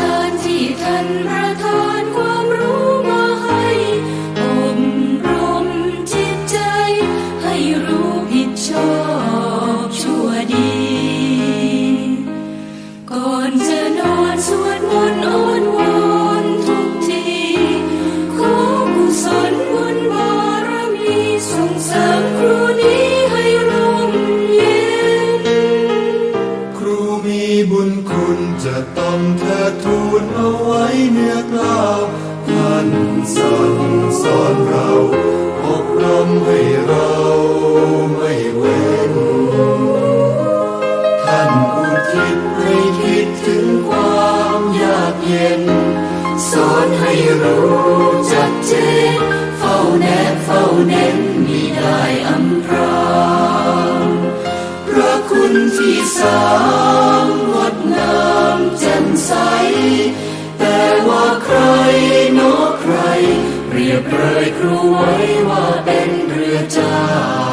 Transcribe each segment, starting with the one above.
ชิญที่ท่านประทานความ ทูลเอาไว้เนื้อกล้าวท่านสันงสอนเรา นที่สามงดงามแจ่มใส แต่ว่าใครโนใคร เรียบเรยครูไว้ว่าเป็นเรือจ้า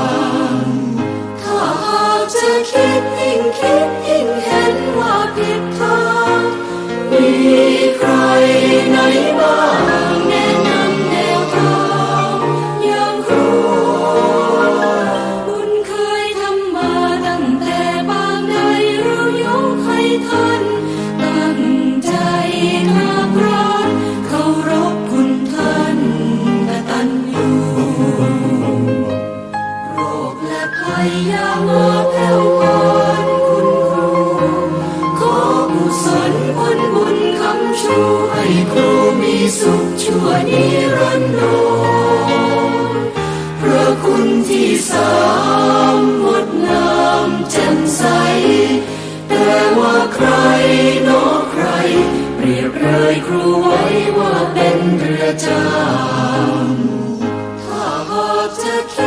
ดูมีสุขชั่วนิรันดรพระคุณที่สามหมดน้ำแจ่มใส แต่ว่าใครนอกใคร เปรียบเลยครูไว้ว่าเป็นเรือจาถ้าหากจะคิด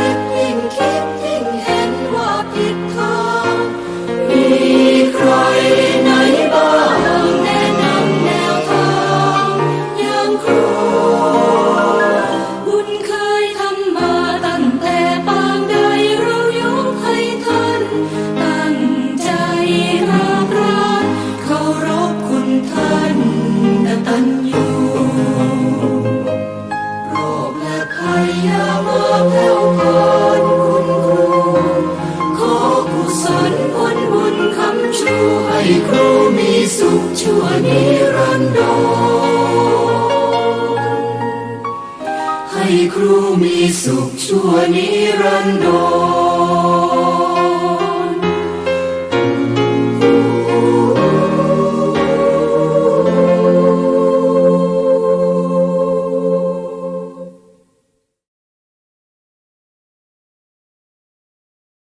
มีสุขชั่วนิรันดร